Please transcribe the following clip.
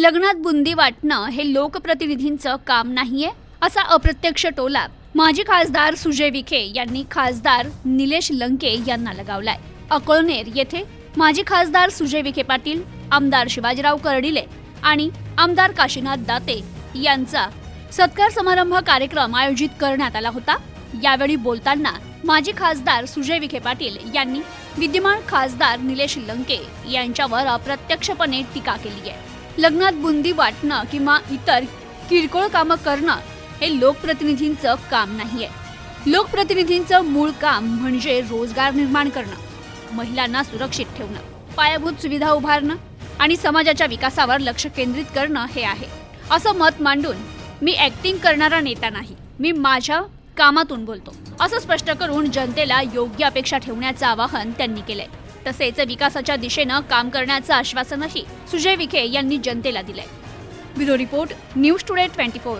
लग्नात बुंदी वाटणं हे लोकप्रतिनिधींचं काम नाहीये असा अप्रत्यक्ष टोला माजी खासदार सुजय विखे यांनी खासदार निलेश लंके यांना लगावलाय. अकोळनेर येथे माजी खासदार सुजय विखे पाटील आमदार शिवाजीराव कर्डिले आणि आमदार काशीनाथ दाते यांचा सत्कार समारंभ कार्यक्रम आयोजित करण्यात आला होता. यावेळी बोलताना माजी खासदार सुजय विखे पाटील यांनी विद्यमान खासदार निलेश लंके यांच्यावर अप्रत्यक्षपणे टीका केली आहे. लग्नात बुंदी वाटणं किंवा इतर किरकोळ कामं करणं हे लोकप्रतिनिधींचं काम नाहीये. लोकप्रतिनिधींचं मूळ काम म्हणजे रोजगार निर्माण करणं महिलांना सुरक्षित ठेवणं पायाभूत सुविधा उभारणं आणि समाजाच्या विकासावर लक्ष केंद्रित करणं हे आहे. असं मत मांडून मी ॲक्टिंग करणारा नेता नाही मी माझ्या कामातून बोलतो. असं स्पष्ट करून जनतेला योग्य अपेक्षा ठेवण्याचं आवाहन त्यांनी केलंय. तसेच विकासाच्या दिशेनं काम करण्याचं आश्वासनही सुजय विखे यांनी जनतेला दिलंय. Bureau report news today twenty four.